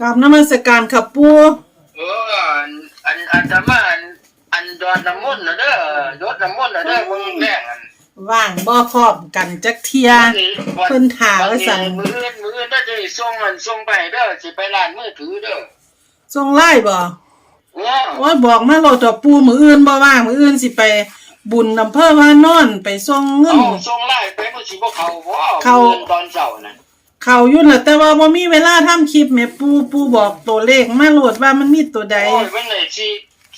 กับนมัสการขับปูเอออันอันอันจะมาอันอันดอนน้ำมนต์น่ะเด้อยศน้ำมนต์น่ะเด้อมึงแรงอันว่างบ่พร้อมกันจักเทียเพิ่นถามว่าสั่นมืออื่นมืออื่นถ้าจะส่งมันส่งไปเด้อสิไปร้านมือถือเด้อส่งไล่บ่เออว่าบอกมาโลดต่อปูมืออื่นบ่ว่างมืออื่นสิไปบุญอำเภอวานอนไปส่งเงินเอาส่งไล่ไปบ่สิบ่เข้าบ่เข้ามื้ออื่นตอนเช้าน่ะ เขาอยู่น่ะแต่ว่าบ่มีเวลาทำคลิปแม่ปูปูบอกตัวเลขมาโลดว่ามันมีตัวใด โอ้ยมันเลยสิ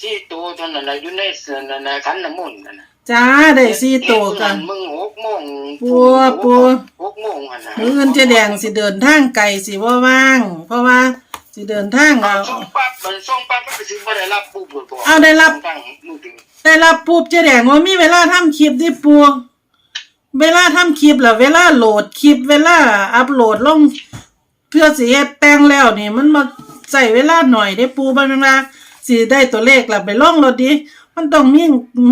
สิตัวเท่านั้นน่ะอยู่ในเสือนั่นน่ะขันน้ำมนต์นั่นน่ะจ้าได้สี่ตัวกันมึง6โมงปัวปัว6โมงหั่นน่ะมืออื่นเจะแดงสิเดินทางไกลสิบ่ว่าง เพราะว่าสิเดินทางเอาเอา ส่งปั๊บมันส่งปั๊บมันก็สิบ่ได้รับปุ๊บเลยบ่เอาได้รับ ตั้งมือถือได้รับปุ๊บเจะแดงว่ามีเวลาทำคลิปดิปู เวลาทำคลิปแล้วเวลาโหลดคลิป เวลาอัปโหลดลงเพื่อสิเฮ็ดแต่งแล้วนี่มันมาใส่เวลาหน่อยได้ปูมันว่าสิได้ตัวเลขแล้วไปลงโหลดดิมันต้องมี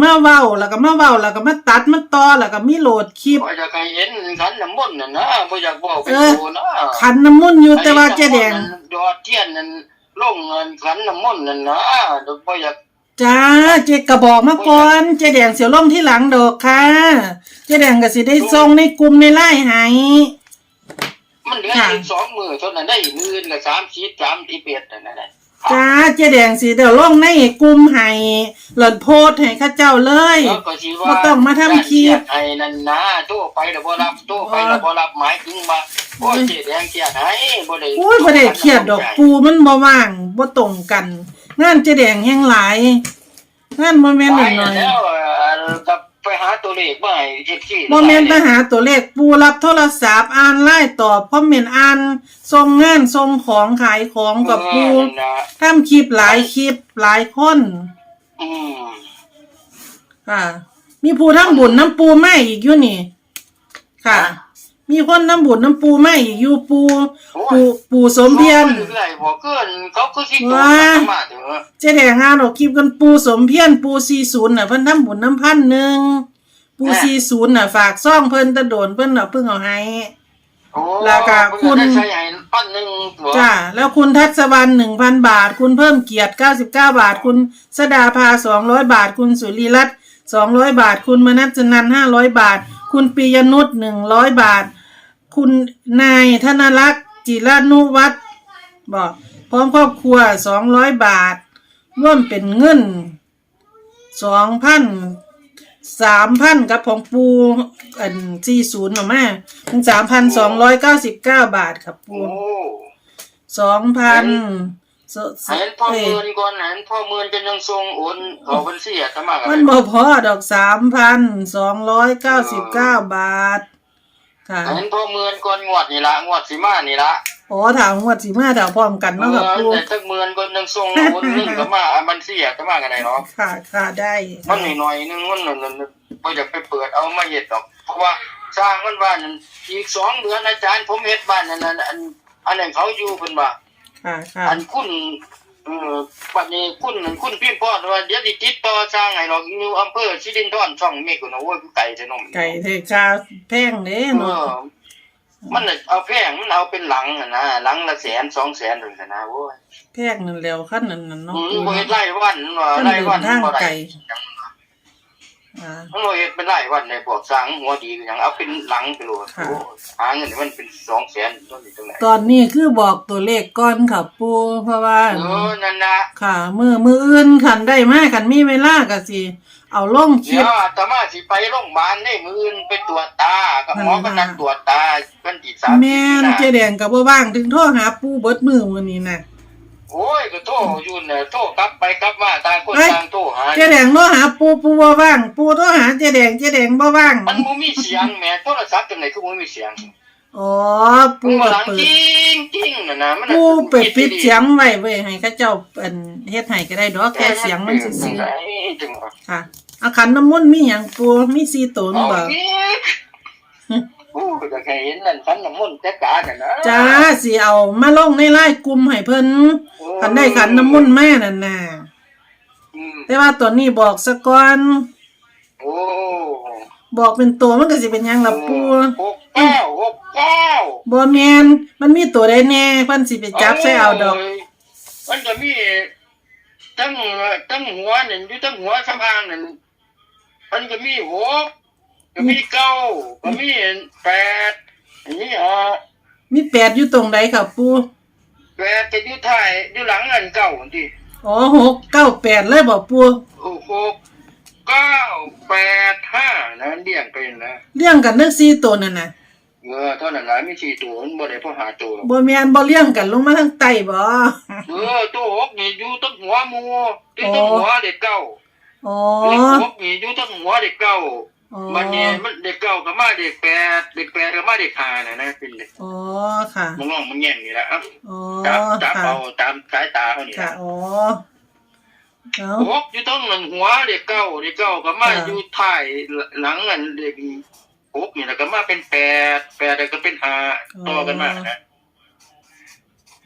มาเว้าแล้วก็มาเว้าแล้วก็มาตัดมาต่อแล้วก็มีโหลดคลิปบ่อยากให้เห็นขันน้ำมนต์น่ะนะบ่อยากบอกไปเออโตนะขันน้ำมนต์อยู่แต่ว่าเจ๊แดงดอดเทียนนั่นลงเงินขันน้ำมนต์นั่นนะบ่อยาก จ้าเจ๊กระบอกมาก่อนเจ๊แดงเสียวลงที่หลังดอกค่ะเจ๊แดงก็สิได้ส่งในกลุ่มในไลน์ให้มันเหลือค่ะอีกสองมือเท่านั้นได้มื้อละ3ชีด3ที่เป็ดนั่นน่ะจ้าเจ๊แดงสิเดี๋ยวลงในกลุ่มให้หล่อนโพสต์ให้เข้าเจ้าเลยแล้วก็สิว่าบ่ต้องมาทำคลิปไอ้นั่นนะโทรไปแล้วบ่รับโทรไปแล้วบ่รับหมายถึงว่าโอ้ยเจ๊แดงเครียดให้บ่ได้โอ้ยบ่ได้เครียดดอกปูมันบ่ว่างบ่ตรงกัน งานเจ๊แดงแห่งหลายงานบ่แม่นไปน้อยแล้วเอ่อกับไปหาตัวเลขมาให้เฮ็ดที่ๆบ่แม่นไปหาตัวเลขปูรับโทรศัพท์อ่านไลน์ตอบคอมเมนต์อ่านส่งงานส่งของขายของกับปูเออนั่นน่ะทำคลิปหลายคลิปหลายคนอืมค่ะ มีผู้ทำบุญน้ำปูแม่อีกอยู่นี่ ค่ะ มีคนน้ำบุญน้ำปูแม่อีกอยู่ปูปูปูสมเพียรเรื่อยๆบ่เกินเขาคือสิโตว้ามาเถอะเจ๊แดงงานออกคลิปกันปูสมเพียรปูสี่ศูนย์น่ะเพิ่นทำบุญน้ำพันหนึ่งปูสี่ศูนย์น่ะ ฝากซ่องเพิ่นตะโดนเพิ่นน่ะเพิ่งเอาให้โอ้แล้วก็คุณเพิ่นได้ใช้ให้ปั้นหนึงตัวจ้าแล้วคุณทัศวรรณหนึ่งพันบาท คุณเพิ่มเกียรติเก้าสิบเก้าบาท คุณสดาภาสองร้อยบาท คุณสุรีรัตน์สองร้อยบาท คุณมนัสนันห้าร้อยบาท คุณปิยนุชหนึ่งร้อยบาท คุณนายธนรักษ์จิรานุวัฒน์บอกพร้อมครอบครัวสองร้อยบาท ร่วมเป็นเงินสองพันสามพันกับของปูอันสี่ศูนย์หรอแม่เป็นสามพันสองร้อยเก้าสิบเก้าบาทครับปูโอ้สองพันให้เห็นพ่อเมือนก่อนให้เห็นพ่อเมือนจะยังทรงโอนเขาบัญชีอาตมากันมันบ่พอดอกสามพันสองร้อยเก้าสิบเก้าบาท ค่ะให้เห็นพ่อเมือนก่อนงวดนี่ละงวดสิมานี่ละโอ้ถามงวดสิมาถามพร้อมกันเอเนาะกับอปูแต่ถ้าเมือนก่อนยังทรงโอนนึงก็มาบัญชีอาตมากันได้เนาะค่ะค่ะได้มันหน่อยๆนึงมันนั่นนั่นบ่อยากไปเปิดเอามาเฮ็ดดอก เพราะว่าสร้างมันว่านั่นอีกสองเดือนอาจารย์ผมเฮ็ดบ้านนั่นน่ะอันอันนั้นเขาอยู่เพิ่นว่าค่ะค่ะอันคุณ เอ่อปัจนี้คุณนั่นคุณพิมพ์พอดว่าเดี๋ยวสิติดต่อสร้างให้ดอกอยู่อำเภอสิรินธรช่องเมฆนะโอ้ยคือไก่จะนมไก่เทคาแพงเด้เอเนาะอมันน่ะเอาแพงมันเอาเป็นหลังน่ะนะหลังละแสนสองแสนถึงนะโอ้ยแพงนั่นแล้วขั้นนั้นน่ะเนาะอืมปูบ่เฮ็ดไร่วันว่าขั้นไร่เดิวันนทางบ่ได้ไก่ อ่ามันบ่เฮ็ดเป็นไร่วันในพวกสร้างหัวดีก็ยังเอาเป็นหลังไปโลดค่ะโอ้ยหาเงินให้มันเป็นสองแสนต้นนี้ตรงไหนตอนนี้คือบอกตัวเลขก่อนค่ะปูเพราะว่าเออนั่นน่ะค่ะมือมืออื่นขันได้มากขันมีเวลาก็สิเอาลงคลิเดี๋ยป วอาตมาสิไปโรงพยาบาลนี่มื้ออื่นไปตรวจตากับหมอก็นัดตรวจตาเพิ่นที่3แม่นเจแดงกับบ่ว่างถึงโทรหาปู่เบิดมือวันนี้นะ โอ้ยก็โทรอยู่เนี่ยโทรกลับไปกลับมาต่างคนเอ้ยต่างโทรหาเจแดงโทรหาปู่ปู่บ่ว่าง ปู่โทรหาเจแดงเจแดงบ่ว่างมันบ่มีเสียงแหมโทรศัพท์จังได๋คือบ่มีเสียงอ๋อมัปู่นบ่ก็ดังเปิจดริงจริงๆน่ะนะมันน่ะปู่เปิดปิดเสียงไว้ไว้ให้เขาเจ้าเอิ่นเฮ็ดให้ก็ได้ดอกแค่เสียงมันซื่อเอ้ยจังหวะๆค่ะเอาขันน้ำมนต์มีหยังปู่มีสี่ตนเอาบ่ อีกโอ้ยอยากให้เห็นนั่นคันน้ำมนต์จัดการน่ะนะจ้าสิเอามาลงในไลน์กลุ่มให้เพิ่นคันได้ขันน้ำมนต์แม่นั่นน่ะอืมแต่ว่าตอนนี้บอกซะก่อนโอ้บอกเป็นตัวมันก็สิเป็นหยังล่ะปูหกเก้าหกเก้าบ่แม่นมันมีตัวใดแน่เพิ่นสิไปจับใส่เอาดอกโยมันก็มีตั้งตั้งหัวหนึ่งอยู่ตั้งหัวสะพานหนึ่งมันก็มีหก ก็มีเก้าก็มีแปดอันนี้อะมีแปดอยู่ตรงใดค่ะปูแปดจะอยู่ท้ายอยู่หลังอันเก่าที่อ๋อหกเก้าแปดเลยบ่ปูหกเก้าแปดห้านะเรียงเป็นนะเลี้ยงกันทั้งสี่ตัวนั่นน่ะเออเท่านั้นหลายมีสี่ตัวมันบ่ได้พอหาตัวหรอกบ่แม่นบ่เลี้ยงกันลงมาทางใต้บ่เออตัวหกนี่อยู่ตั้งหัวหมูที่ตั้งหัวเด็กเก้าอ๋อเด็กหกนี่อยู่ตั้งหัวเด็กเก้า อ๋อมันเนี่ยมันเด็กเก้ากับมาเด็กแปดเด็กแปดกับมาเด็กห้านะนะเป็นเด็กอ๋อค่ะมึงลองมึงแย่งนี่แหละครับอ๋อจับจับค่ะเอาตามสายตาเขานี่ค่ะนะอ๋อเอาหกอยู่ตั้งหนึ่งหัวเด็กเก้าเด็กเก้ากับมาค่ะ อยู่ท้ายหลังอันเด็กหกนี่แล้วก็มาเป็นแปดแปดแล้วก็เป็นห้าต่อกันมานะ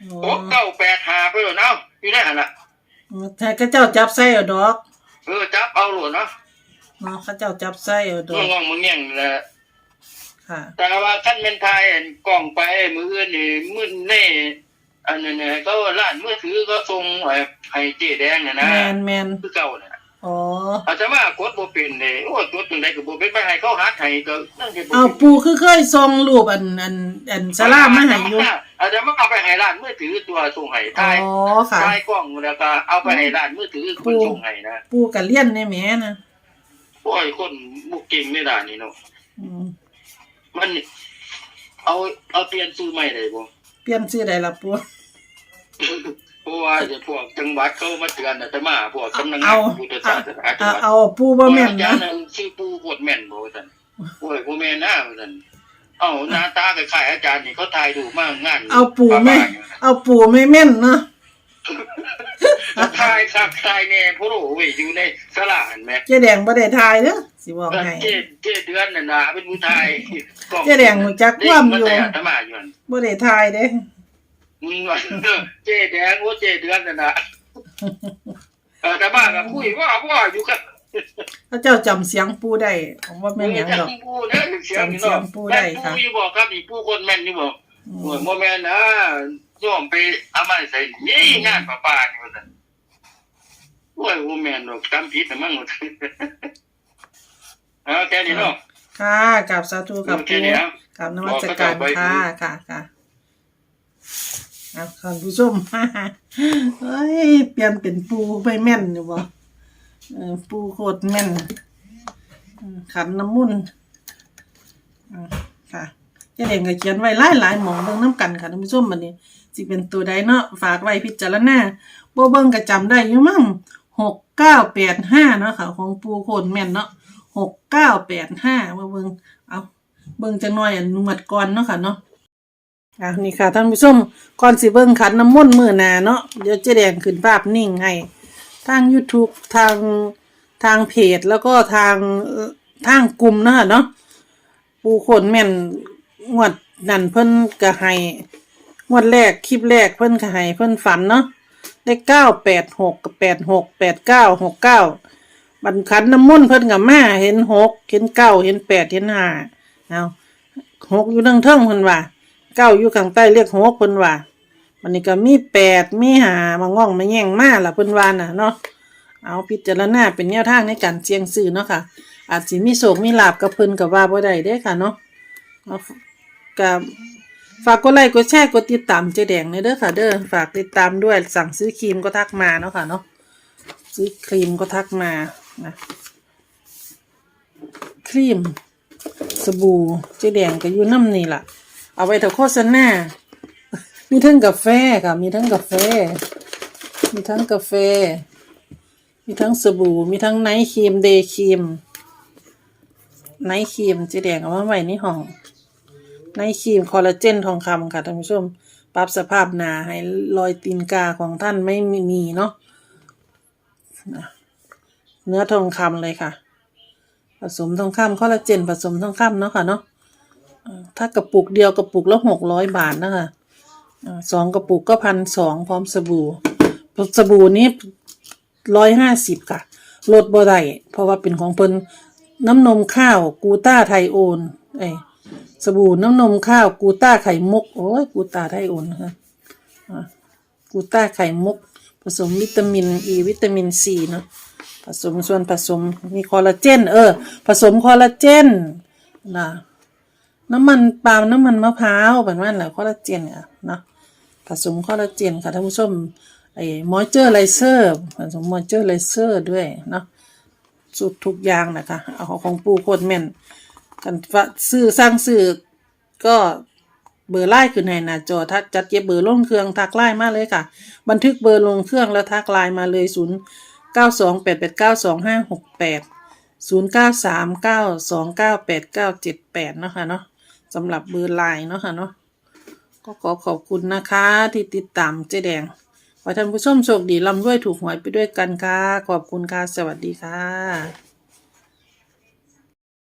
อ๋หอกเก้าแปดห้าไปเลยเนาะอยู่ได้หันละถ้าเขาเจ้าจับใส่เอาดอก เออจับเอาหลวเนาะ เนาะเขาเจ้าจับใส่เอาดอมึงกลองมึงแย่งนี่แหละ ค่ะ แต่ว่าขั้นเป็นไทยอันกล้องไปมืออื่นนี่มือแน่อันนั้นเนี่ยก็ร้านมือถือก็ส่งไอ้ให้เจ๊แดงเนี่ยนะแมนแมนคือเก่าเนี่ยอ๋อ อาจจะมากดบ่เป็นเลยโอ้ยกดตรงไหนก็บ่เป็นไปให้เขาหัดให้ก็นั่นสิบ่เอาปูคือเคยส่งรูปอันอันอันสลามมาให้อยู่อาจจะมาเอาไปให้ร้านมือถือตัวส่งให้อ๋ถ่ายอค่ะ ถ่ายกล้องแล้วก็เอาไปให้ร้านมือถือคนส่งให้นะ ปูกับเลี้ยนในแหม่นะ โอ้ยคนบุกเก่งในด้านนี้เนาะอืมมันเอาเอาเปลี่ยนซื้อใหม่ได้บ่ เปลี่ยนชื่อใดล่ะปูเพราะว่าจะพวกจังหวัดเขามาเตือนอาตมาพวกสำนักงาเอานพุทธศาสนาจังเอาหวัดเอาปูบ่แม่นอาจานะรย์นั้นชื่อปู่โคตรแม่นบ่ท่านโอ้ยบ่แม่นนะท่านเอ้าหน้าตาคล้ายๆอาจารย์นี่เขาถ่ายรูปมางานเอาปูไม่ เอาปูไม่แม่นเนาะ ถ่ายคักถ่ายแน่ผู้รู้เว้ยอยู่ในสลาเห็นไหมเจ๊แดงบ่ได้ทายเด้อสิบอกให้เจ๊เจ๊เดือนนั่นน่ะเป็นผู้ถ่ายกล้องเจ๊แดงรู้จักความอยู่เด็กนแต่อาตมาอยู่นั่นบ่ได้ทายเด้มึงว่าเจ๊แดงโอ้เจ๊เดือนนั่นน่ะเอออาตมาก็คุยว่าว่าอยู่กับเขาเจ้าจำเสียงปูได้ผมว่าแม่นหยังดอกจำปูเด้อเสียงนี่จำเสียเนาะงปูได้ค่ะแม่นปูอยู่บอกครับนี่ปูคนแม่นอยู่บอกอืโอ้ยมโมแม่นนะย่อมไปเอามาใส่นี่งานป้าป้านี่ว่าซั่น โอ้ยโมแม่นดอกจำผิดน่ะมั้งว่าซั่นเอาแค่นี้เนาะ ค่ะกับสาธุกับโอเคปูเดี๋ยวกับนมัสการบอกก็ต่อไปค่ะค่ะค่ะเอาท่านผู้ชมเฮ้ย เปลี่ยนเป็นปูไปแม่นอยู่บ่เออปูโคตรแม่นอืมขันน้ำมุนต์อ่าค่ะเจะเด่งก็เขียนไว้หลายหลายๆหมองเบิ่งน้ำกันค่ะท่านผู้ชมบัดนี้สิเป็นตัวใดเนาะฝากไว้พิจารณาบ่เบิ่งก็จำได้อยู่มั้ง หกเก้าแปดห้าเนาะค่ะ ของปูโคตรแม่นเนาะหกเก้าแปดห้ามาเบิงเอาเบิงจังหน่อยอันนวดก่อนเนาะค่ะเนาะอะนี่ค่ะท่านผู้ชมก่อนสิเบิ่งขันน้ำมนต์มือหนาเนาะเดี๋ยวเจะแดงขึ้นภาพนิ่งให้ทาง YouTube ทางทางเพจแล้วก็ทางทางกลุ่มเนาะเนาะปูคนแม่นงวดนั่นเพิ่นก็ให้งวดแรกคลิปแรกเพิ่นก็ให้เพิ่นฝันเนาะ ได้เก้าแปดหกกับแปดหกแปดเก้าหกเก้าบันขันน้ำมนต์เพิ่นกับมาเห็นหกเห็นเก้าเห็นแปดเห็นห้าเอาหกอยู่ทิงเทิงๆเพิ่นว่าเก้าอยู่ข้างใต้เรียกหกเพิ่นว่าวันนี้ก็มีแปดมีหามาง่องมาแย่งมาล่ะเพิ่นว่าน่ะเนาะเอาพิจารณาเป็นแนวทางในการเสียงซื้อเนาะค่ะ อาจสิมีโศกมีลาบกับเพิ่นก็ว่าบ่ได้เด้ค่ะเนาะเอากับ ฝากกดไลค์กดแชร์กดติดตามเจ๊แดงในเด้อค่ะ เด้อฝากติดตามด้วยสั่งซื้อครีมก็ทักมาเนาะค่ะเนาะซื้อครีมก็ทักมานะครีม สบู่เจ๊แดงก็อยู่น้ำนี่ล่ะ เอาไว้ถ้าโฆษณามีทั้งกาแฟค่ะ มีทั้งกาแฟ มีทั้งกาแฟ มีทั้งสบู่ มีทั้งไนท์ครีมเดย์ครีมไนท์ครีมเจะแดงเอามาไว้ในห้อง ไนครีมคอลลาเจนทองคำค่ะท่านผู้ชม ปรับสภาพหนาให้รอยตีนกาของท่านไม่มีเนาะเนื้อทองคำเลยค่ะ ผสมทองคำคอลลาเจนผสมทองคำเนาะค่ะเนาะถ้ากระปุกเดียวกระปุกละหกร้อยบาทนะคะสองกระปุกก็พันสองพร้อมสบู่ สบู่นี้ร้อยห้าสิบค่ะ ลดบ่ได้เพราะว่าเป็นของเพิ่นน้ำนมข้าวกูต้าไทโอนไอ สบู่น้ำนมข้าวกูต้าไข่มุก โอ้ยกูต้าไทยโอนนะคะอะกูต้าไข่มุก ผสมวิตามินอีวิตามินซีเนาะผสมส่วนผสมมีคอลลาเจน เออ ผสมคอลลาเจนนะน้ำมันปาล์มน้ำมันมะพร้าวแบบนั้นแหละคอลลาเจนอะเนาะผสมคอลลาเจนค่ะท่านผู้ชมไอ้มอยเจอร์ไลเซอร์ผสมมอยเจอร์ไลเซอร์ด้วยเนาะสุดทุกอย่างนะคะเอาของปูโคตรแม่น กันว่าซื้อสร้างซื้อก็เบอร์ไล่คือในหน้าจอถ้าจัดเก็บเบอร์ลงเครื่องทักไล่มาเลยค่ะ บันทึกเบอร์ลงเครื่องแล้วทักไลน์มาเลยศูนย์เก้าสองแปดแปดเก้าสองห้าหกแปดศูนย์เก้าสามเก้าสองเก้าแปดเก้าเจ็ดแปดเนาะค่ะเนาะสำหรับเบอร์ไลน์เนาะค่ะเนาะก็ขอขอบคุณนะคะที่ติดตามเจ๊แดงขอท่านผู้ชมโชคดีร่ำรวยถูกหวยไปด้วยกันค่ะ ขอบคุณค่ะ สวัสดีค่ะ